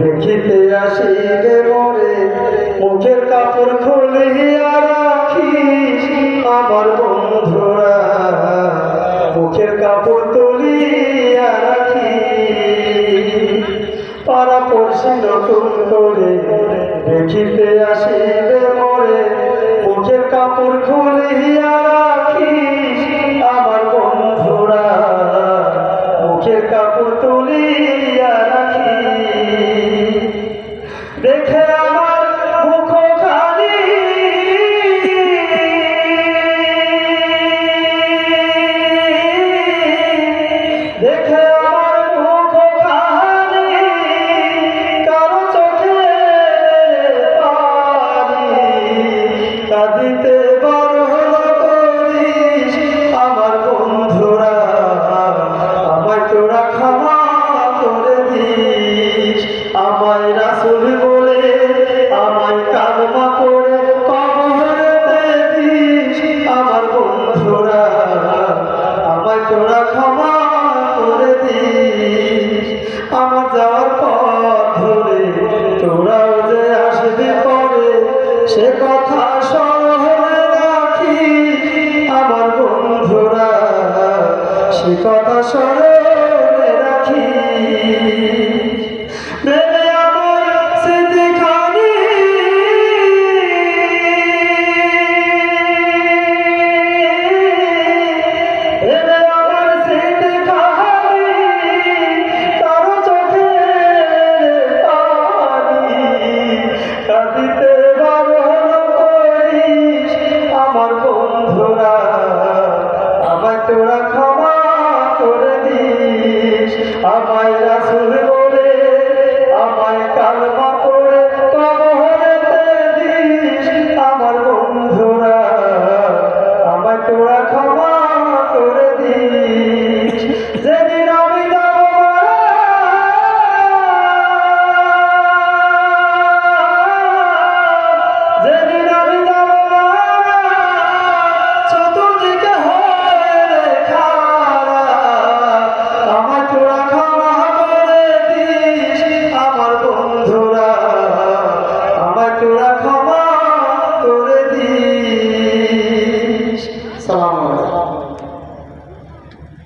দেখিতে আসিলে মরে মুখের কাপড় খুলিয়া রাখিস আমার বন্ধুরা। মুখের কাপড় তুলিয়া রাখি পাড়া পড়শি নতুন করে দেখিতে আসিলে আমায় ক্ষমা করে দিস আমায় রাসুল কথা স্মরণে রাখি। আমার বন্ধুরা সে কথা স্মরণ